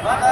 ¡Vale!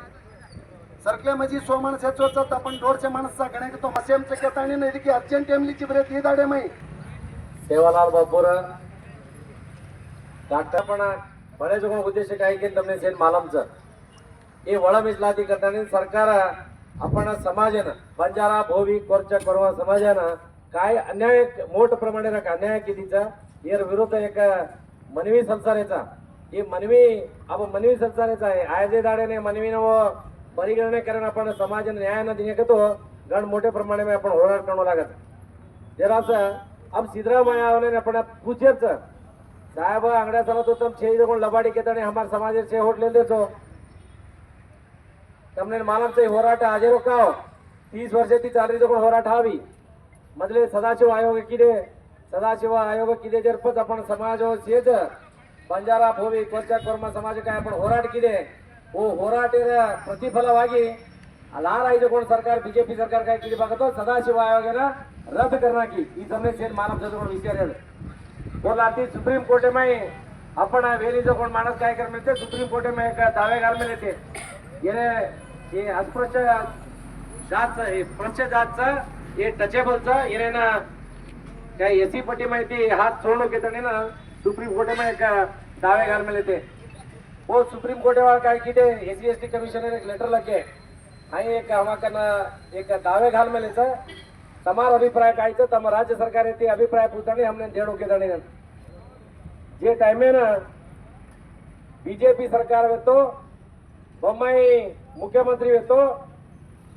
सरकले म्हणजे सो माणसाच तर आपण डोडच्या माणसाचा कारण की तो अक्षयमच्या करतानी नाही देखी अक्षयम टेमली चिबरे ती दाडे माही सेवालाल बापूर डाकटपणा बऱ्याच उद्देश काही के जमने से मालमच. हे वळम इजलादी करतानी सरकार आपण समाजा न बंजारा भोवी कोरचा करो समाजाना काय अन्याय मोठ प्रमाणे का अन्याय के तिचा हेयर विरुद्ध एक मनवी संसारेचा. हे मनवी अबो मनवी संसारेचा आहे. आयजे दाडे नाही मनवीनं व ಪರಿಗಣನೆ ಕಾರಣ ಅಪ್ಪ ಸಮಾಜ ನ್ಯಾಯನ ದಿನಕತ್ತು ಗಂಡು ಮೋಟೆ ಪ್ರಮಾಣ में आपण होराट करणं लागत जरासं अब सिद्धरामಯ್ಯ ಅವರೇ आपण पूछे सर साहेब आंगड्या चालत होतो छे कोण लबाडी घेता आणि हमार समाज छे होटले देतो તમને માલમચાઈ હોરાટ આજે રોકાઓ ત્રીસ વર્ષેથી ચાલી તો પણ હોરાટ આવી મતલબ સદાશિવ આયોગે કીધે સદાશિવ આયોગે કીધે જરપત પણ સમાજો છે જ બંજારા ભોવી કોચા કોરમા સમાજ કાંઈ પણ હોરાટ કીધે ಹೋರಾಟದ ಪ್ರತಿಫಲವಾಗಿ लार आई कोण सरकार बीजेपी सरकार काय किती बघतो सदाशिव आयोगानं रद्द करणार की ही जमीन सेन मानव कोण विचारेल बोला ती सुप्रीम कोर्ट में आपण वेलीचं कोण माणूस काय कर मिळते सुप्रीम कोर्ट में एक दावे घाल मिळते येणे हे अस्पृश्य जातचं हे स्पृश्य जातचं हे टचेबलचं येणे ना काय एसी पट्टी माहिती हात सोडणूक येतं ना सुप्रीम कोर्ट में एक दावे घाल मिळते हो सुप्रीम कोर्टे वाळ काय की ते S C S T commissioner एक लेटर लगे आई एक हमाकांना एक दावे घाल मेलेचं समान अभिप्राय काय तर राज्य सरकार ते अभिप्राय पुरताने हमने देणो के दाणे जे टायमे ना बीजेपी सरकार वेतो बोम्माई मुख्यमंत्री वेतो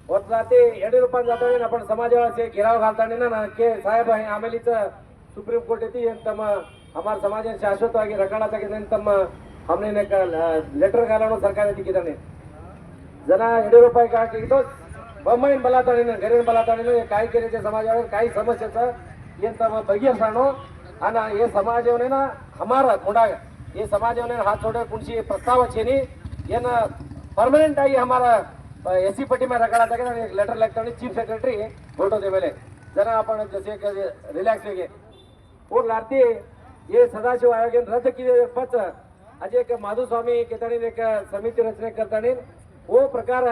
होतला ते एडे रुपयात जातो आपण समाजवासी घेराव घालताने ना के साहेब आहे आमेलीचं सुप्रीम कोर्ट येते तर मग आम्हाला समाजाने शाश्वत वागे रखाडाचा घेतला तर मग हमने ಲೆಟರ್ ಗಾಲano ಸರ್ಕಾರ ಎತ್ತಿದ್ದಾನೆ ಜನ येडियुरप्पा काय कितो ಬೊಮ್ಮಾಯಿನ ಬಲಾತಾಣಿನ ಗರಿನ ಬಲಾತಾಣಿನ काय केल्याच्या समाजावर काही समस्याचं ಎಂತ ಬಗೆಹರಿಸೋಣ आणि हे समाजवने ना हमारा मुंडा ये समाजवने हाथ छोड़े कुणसी प्रस्ताव छेनी ಏನ ಪರ್ಮನೆಂಟ್ ಆಗಿ हमारा एस सी पट्टी में रखा था एक लेटर लगता है चीफ सेक्रेटरी फोटो दे मेले जरा अपन जैसे रिलॅक्स वेगे और लारती ये सदाशिव आयोग रद्द किए पच આજે एक माधुस्वामी एक समिती रचने ರಚನೆ ಕರ್ತಾಣಿ वो प्रकार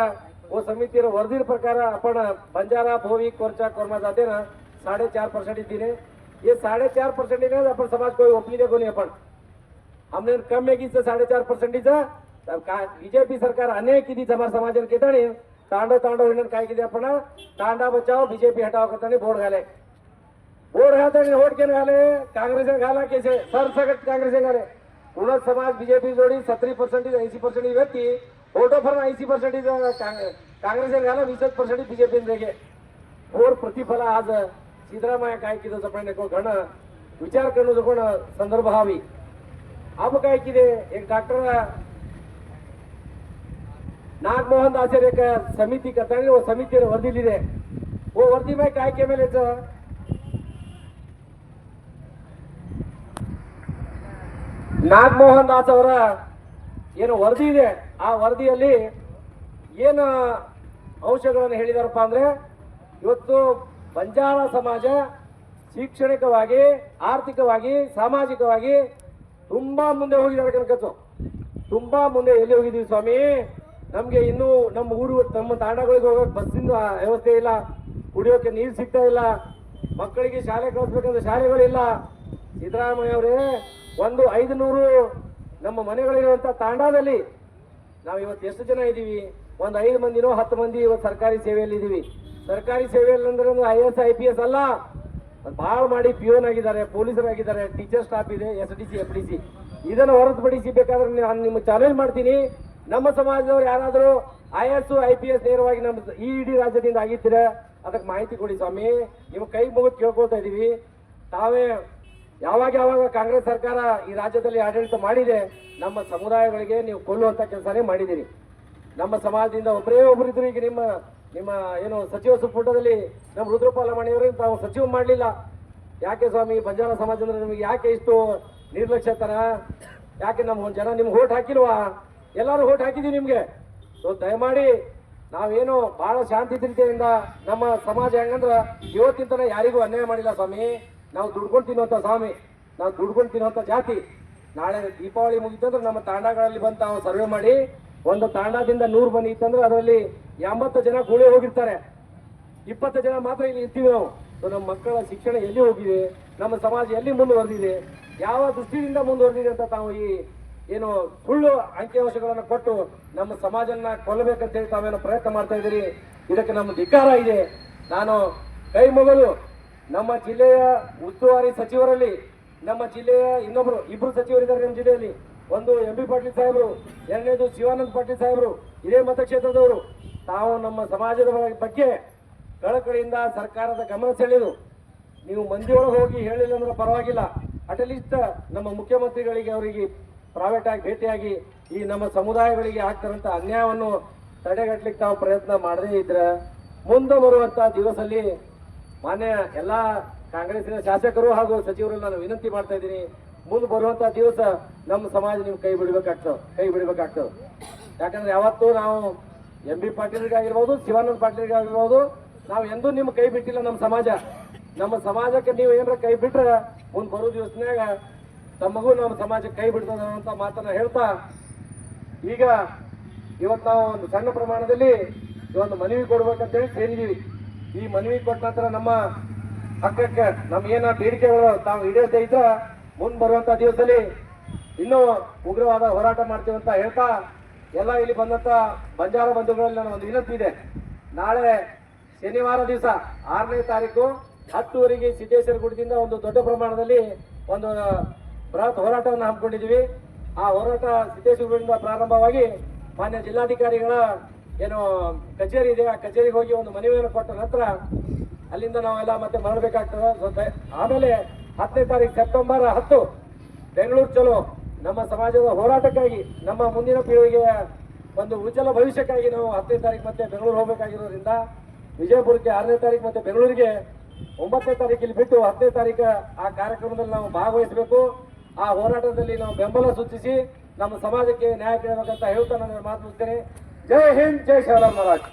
वो ಸಮಿತಿಯ ವರದಿಯ प्रकार आपण बंजारा भोवी कोरचा कोरमा जाते ना साडे चार परसेंट हे साडेचार साढ़े चार आपण समाज कोई ओपली दे कोणी आपण हमने कम मेगी किससे साढ़े चार परसेंट बीजेपी सरकार अनेक किती समाज समाज केता नाही तांडव तांडव हिंडन काय किती आपण तांडा बचाव बीजेपी हटाव करताना बोर्ड घाले बोर्ड घालताना वोट केले घाले काँग्रेस घाला केसे सरसकट काँग्रेस घाले उलट समाज बीजेपी जोडी सत्तरी पर्सेंटेज ऐंशी पर्सेंटेज व्यक्ती ओटो फॉर्म ऐंशी पर्सेंटेज काँग्रेस घाला वीस पर्सेंटेज बीजेपी देगे और प्रतिफला आज ಸಿದ್ದರಾಮಯ್ಯ ಕಾಯ್ಕಿದ ಜಪಣೆಕೋ ಗಣ ವಿಚಾರ ಕಣ್ಣು ಜಪಣ संदर्भ ಹಾವಿ अब काय किदे एक डॉक्टर नागमोहन दासेर एक समिती कथाने समितीने वर्दी लिहिली. वो वर्दी माय काय केमेलेचं ನಾಗಮೋಹನ್ ದಾಸ್ ಅವರ ಏನು ವರದಿ ಇದೆ? ಆ ವರದಿಯಲ್ಲಿ ಏನು ಅಂಶಗಳನ್ನು ಹೇಳಿದಾರಪ್ಪ ಅಂದ್ರೆ, ಇವತ್ತು ಬಂಜಾರ ಸಮಾಜ ಶೈಕ್ಷಣಿಕವಾಗಿ, ಆರ್ಥಿಕವಾಗಿ, ಸಾಮಾಜಿಕವಾಗಿ ತುಂಬಾ ಮುಂದೆ ಹೋಗಿದ್ದಾರೆ ಕನಕತ್ತು. ತುಂಬಾ ಮುಂದೆ ಎಲ್ಲಿ ಹೋಗಿದ್ದೀವಿ ಸ್ವಾಮಿ? ನಮಗೆ ಇನ್ನೂ ನಮ್ಮ ಊರು, ನಮ್ಮ ತಾಂಡಗಳಿಗೆ ಹೋಗೋಕೆ ಬಸ್ಸಿಂದ ವ್ಯವಸ್ಥೆ ಇಲ್ಲ, ಕುಡಿಯೋಕೆ ನೀರು ಸಿಗ್ತಾ ಇಲ್ಲ, ಮಕ್ಕಳಿಗೆ ಶಾಲೆ ಕಳಿಸ್ಬೇಕಂದ್ರೆ ಶಾಲೆಗಳಿಲ್ಲ. ಸಿದ್ದರಾಮಯ್ಯ ಅವರೇ ಒಂದು ಐದು ನೂರು ನಮ್ಮ ಮನೆಗಳಿರುವಂತ ತಾಂಡಾದಲ್ಲಿ ನಾವು ಇವತ್ತು ಎಷ್ಟು ಜನ ಇದ್ದೀವಿ? ಒಂದು ಐದು ಮಂದಿನೋ ಹತ್ತು ಮಂದಿ ಇವತ್ತು ಸರ್ಕಾರಿ ಸೇವೆಯಲ್ಲಿ ಇದ್ದೀವಿ. ಸರ್ಕಾರಿ ಸೇವೆಯಲ್ಲಿ ಅಂದ್ರೆ I S I P S ಅಲ್ಲ. ಭಾಳ ಮಾಡಿ ಪಿಯೋನ್ ಆಗಿದ್ದಾರೆ ಪೊಲೀಸರಾಗಿದ್ದಾರೆ ಟೀಚರ್ ಸ್ಟಾಫ್ ಇದೆ S D C F D C ಇದನ್ನು ಹೊರತುಪಡಿಸಿ ಬೇಕಾದ್ರೆ ನಾನು ನಿಮ್ಗೆ ಚಾಲೆಂಜ್ ಮಾಡ್ತೀನಿ. ನಮ್ಮ ಸಮಾಜದವ್ರು ಯಾರಾದರೂ I S I P S ನೇರವಾಗಿ ನಮ್ಮ ಈ ಇಡೀ ರಾಜ್ಯದಿಂದ ಆಗಿದ್ದೀರ ಅದಕ್ಕೆ ಮಾಹಿತಿ ಕೊಡಿ ಸ್ವಾಮಿ. ನಿಮ್ಮ ಕೈ ಮುಗಿದು ಕೇಳ್ಕೊಳ್ತಾ ಇದ್ದೀವಿ. ತಾವೇ ಯಾವಾಗ ಯಾವಾಗ ಕಾಂಗ್ರೆಸ್ ಸರ್ಕಾರ ಈ ರಾಜ್ಯದಲ್ಲಿ ಆಡಳಿತ ಮಾಡಿದೆ, ನಮ್ಮ ಸಮುದಾಯಗಳಿಗೆ ನೀವು ಕೊಲ್ಲುವಂತ ಕೆಲಸನೇ ಮಾಡಿದ್ದೀರಿ. ನಮ್ಮ ಸಮಾಜದಿಂದ ಒಬ್ಬರೇ ಒಬ್ಬರಿದ್ರು ಈಗ ನಿಮ್ಮ ನಿಮ್ಮ ಏನು ಸಚಿವ ಸಂಪುಟದಲ್ಲಿ ನಮ್ಮ ರುದ್ರಪಾಲ ಮಣಿಯವರನ್ನು ತಾವು ಸಚಿವ ಮಾಡಲಿಲ್ಲ. ಯಾಕೆ ಸ್ವಾಮಿ, ಬಂಜಾರ ಸಮಾಜ ಅಂದ್ರೆ ನಿಮಗೆ ಯಾಕೆ ಇಷ್ಟು ನಿರ್ಲಕ್ಷ್ಯತನ? ಯಾಕೆ ನಮ್ಮ ಜನ ನಿಮ್ಗೆ ಓಟ್ ಹಾಕಿಲ್ವಾ? ಎಲ್ಲರೂ ಓಟ್ ಹಾಕಿದೀವಿ ನಿಮಗೆ. ಸೊ, ದಯಮಾಡಿ ನಾವೇನು ಬಹಳ ಶಾಂತಿ ರೀತಿಯಿಂದ ನಮ್ಮ ಸಮಾಜ ಹೆಂಗಂದ್ರ ಇವತ್ತಿನ ಯಾರಿಗೂ ಅನ್ಯಾಯ ಮಾಡಿಲ್ಲ ಸ್ವಾಮಿ. ನಾವು ದುಡ್ಕೊಂಡು ತಿನ್ನುವಂಥ ಸ್ವಾಮಿ, ನಾವು ದುಡ್ಕೊಂಡು ತಿನ್ನುವಂಥ ಜಾತಿ. ನಾಳೆ ದೀಪಾವಳಿ ಮುಗಿತಂದ್ರೆ ನಮ್ಮ ತಾಂಡಗಳಲ್ಲಿ ಬಂದು ಸರ್ವೆ ಮಾಡಿ, ಒಂದು ತಾಂಡದಿಂದ ನೂರು ಬನ್ನಿ ಇತ್ತಂದ್ರೆ ಅದರಲ್ಲಿ ಎಂಬತ್ತು ಜನ ಗುಳಿ ಹೋಗಿರ್ತಾರೆ. ಇಪ್ಪತ್ತು ಜನ ಮಾತ್ರ ಇಲ್ಲಿ ಇರ್ತೀವಿ ನಾವು. ನಮ್ಮ ಮಕ್ಕಳ ಶಿಕ್ಷಣ ಎಲ್ಲಿ ಹೋಗಿದೆ, ನಮ್ಮ ಸಮಾಜ ಎಲ್ಲಿ ಮುಂದುವರೆದಿದೆ, ಯಾವ ದೃಷ್ಟಿಯಿಂದ ಮುಂದುವರೆದಿದೆ ಅಂತ ತಾವು ಈ ಏನು ಸುಳ್ಳು ಅಂಕಿಅಂಶಗಳನ್ನು ಕೊಟ್ಟು ನಮ್ಮ ಸಮಾಜನ ಕೊಲ್ಲಬೇಕಂತೇಳಿ ತಾವೇನೋ ಪ್ರಯತ್ನ ಮಾಡ್ತಾ ಇದ್ದೀರಿ. ಇದಕ್ಕೆ ನಮ್ಮ ಧಿಕ್ಕಾರ ಇದೆ. ನಾನು ಕೈ ಮುಗಲು ನಮ್ಮ ಜಿಲ್ಲೆಯ ಉಸ್ತುವಾರಿ ಸಚಿವರಲ್ಲಿ, ನಮ್ಮ ಜಿಲ್ಲೆಯ ಇನ್ನೊಬ್ರು, ಇಬ್ರು ಸಚಿವರಿದ್ದಾರೆ ನಮ್ಮ ಜಿಲ್ಲೆಯಲ್ಲಿ. ಒಂದು ಎಂ ಬಿ ಪಾಟೀಲ್ ಸಾಹೇಬರು, ಎರಡನೇದು ಶಿವಾನಂದ ಪಾಟೀಲ್ ಸಾಹೇಬರು ಇದೇ ಮತಕ್ಷೇತ್ರದವರು. ತಾವು ನಮ್ಮ ಸಮಾಜದ ಬಗ್ಗೆ ಕಳಕಳಿಯಿಂದ ಸರ್ಕಾರದ ಗಮನ ಸೆಳೆದು, ನೀವು ಮಂದಿಯೊಳಗೆ ಹೋಗಿ ಹೇಳಿಲ್ಲ ಅಂದ್ರೆ ಪರವಾಗಿಲ್ಲ. ಅಟ್ಲೀಸ್ಟ್ ನಮ್ಮ ಮುಖ್ಯಮಂತ್ರಿಗಳಿಗೆ ಅವರಿಗೆ ಪ್ರೈವೇಟ್ ಆಗಿ, ಭೇಟಿಯಾಗಿ, ಈ ನಮ್ಮ ಸಮುದಾಯಗಳಿಗೆ ಆಗ್ತಿರೋಂಥ ಅನ್ಯಾಯವನ್ನು ತಡೆಗಟ್ಟಲಿಕ್ಕೆ ತಾವು ಪ್ರಯತ್ನ ಮಾಡದೇ ಇದ್ರೆ, ಮುಂದೆ ಬರುವಂತ ದಿವಸಲ್ಲಿ ಮಾನ್ಯ ಎಲ್ಲ ಕಾಂಗ್ರೆಸ್ನ ಶಾಸಕರು ಹಾಗೂ ಸಚಿವರು ನಾನು ವಿನಂತಿ ಮಾಡ್ತಾ ಇದ್ದೀನಿ. ಮುಂದೆ ಬರುವಂತ ದಿವಸ ನಮ್ಮ ಸಮಾಜ ನೀವು ಕೈ ಬಿಡಬೇಕಾಗ್ತದೆ ಕೈ ಬಿಡಬೇಕಾಗ್ತದೆ. ಯಾಕಂದ್ರೆ ಯಾವತ್ತೂ ನಾವು ಎಂ ಬಿ ಪಾಟೀಲ್ಗಾಗಿರ್ಬೋದು ಶಿವಾನಂದ ಪಾಟೀಲ್ಗಾಗಿರ್ಬೋದು ನಾವು ಎಂದೂ ನಿಮ್ಮ ಕೈ ಬಿಟ್ಟಿಲ್ಲ ನಮ್ಮ ಸಮಾಜ. ನಮ್ಮ ಸಮಾಜಕ್ಕೆ ನೀವು ಏನಾರ ಕೈ ಬಿಟ್ರೆ ಮುಂದೆ ಬರೋ ದಿವಸನಾಗ ತಮಗೂ ನಮ್ಮ ಸಮಾಜಕ್ಕೆ ಕೈ ಬಿಡ್ತದ ಅಂತ ಮಾತನ್ನ ಹೇಳ್ತಾ, ಈಗ ಇವತ್ತು ನಾವು ಒಂದು ಸಣ್ಣ ಪ್ರಮಾಣದಲ್ಲಿ ಒಂದು ಮನವಿ ಕೊಡ್ಬೇಕಂತೇಳಿ ಸೇರಿದೀವಿ ಈ ಮನವಿ ಕೊಟ್ಟ ನಂತರ ನಮ್ಮ ಹಕ್ಕಕ್ಕೆ ನಮ್ಮ ಏನ ಬೇಡಿಕೆಗಳು ತಾವು ಈಡೇರ್ತಾ ಇದ್ರ ಮುಂದೆ ಬರುವಂತ ದಿವಸದಲ್ಲಿ ಇನ್ನೂ ಉಗ್ರವಾದ ಹೋರಾಟ ಮಾಡ್ತೀವಿ ಅಂತ ಹೇಳ್ತಾ ಎಲ್ಲ ಇಲ್ಲಿ ಬಂದಂತ ಬಂಜಾರ ಬಂಧುಗಳಲ್ಲಿ ನನ್ನ ಒಂದು ವಿನಂತಿ ಇದೆ. ನಾಳೆ ಶನಿವಾರ ದಿವಸ ಆರನೇ ತಾರೀಕು ಹತ್ತುವರೆಗೆ ಸಿದ್ದೇಶ್ವರ ಗುಡಿದಿಂದ ಒಂದು ದೊಡ್ಡ ಪ್ರಮಾಣದಲ್ಲಿ ಒಂದು ಬೃಹತ್ ಹೋರಾಟವನ್ನು ಹಮ್ಮಿಕೊಂಡಿದ್ದೀವಿ. ಆ ಹೋರಾಟ ಸಿದ್ದೇಶ್ವರ ಗುಡಿಯಿಂದ ಪ್ರಾರಂಭವಾಗಿ ಮಾನ್ಯ ಜಿಲ್ಲಾಧಿಕಾರಿಗಳ ಏನು ಕಚೇರಿ ಇದೆ, ಆ ಕಚೇರಿಗೆ ಹೋಗಿ ಒಂದು ಮನವಿಯನ್ನು ಕೊಟ್ಟ ನಂತರ ಅಲ್ಲಿಂದ ನಾವೆಲ್ಲ ಮತ್ತೆ ಮರಳಬೇಕಾಗ್ತದೆ. ಆಮೇಲೆ ಹತ್ತನೇ ತಾರೀಕು ಸೆಪ್ಟೆಂಬರ್ ಹತ್ತು, ಬೆಂಗಳೂರು ಚಲೋ. ನಮ್ಮ ಸಮಾಜದ ಹೋರಾಟಕ್ಕಾಗಿ, ನಮ್ಮ ಮುಂದಿನ ಪೀಳಿಗೆಯ ಒಂದು ಉಜ್ವಲ ಭವಿಷ್ಯಕ್ಕಾಗಿ ನಾವು ಹತ್ತನೇ ತಾರೀಕು ಮತ್ತೆ ಬೆಂಗಳೂರು ಹೋಗಬೇಕಾಗಿರೋದ್ರಿಂದ ವಿಜಯಪುರಕ್ಕೆ ಆರನೇ ತಾರೀಕು ಮತ್ತೆ ಬೆಂಗಳೂರಿಗೆ ಒಂಬತ್ತನೇ ತಾರೀಕಿಲ್ಲಿ ಬಿಟ್ಟು ಹತ್ತನೇ ತಾರೀಕು ಆ ಕಾರ್ಯಕ್ರಮದಲ್ಲಿ ನಾವು ಭಾಗವಹಿಸಬೇಕು. ಆ ಹೋರಾಟದಲ್ಲಿ ನಾವು ಬೆಂಬಲ ಸೂಚಿಸಿ ನಮ್ಮ ಸಮಾಜಕ್ಕೆ ನ್ಯಾಯ ಕೇಳಬೇಕಂತ ಹೇಳ್ತಾ ನಾನು ಮಾತು జై హింద్ జై శివరామ్ మహారాజ్.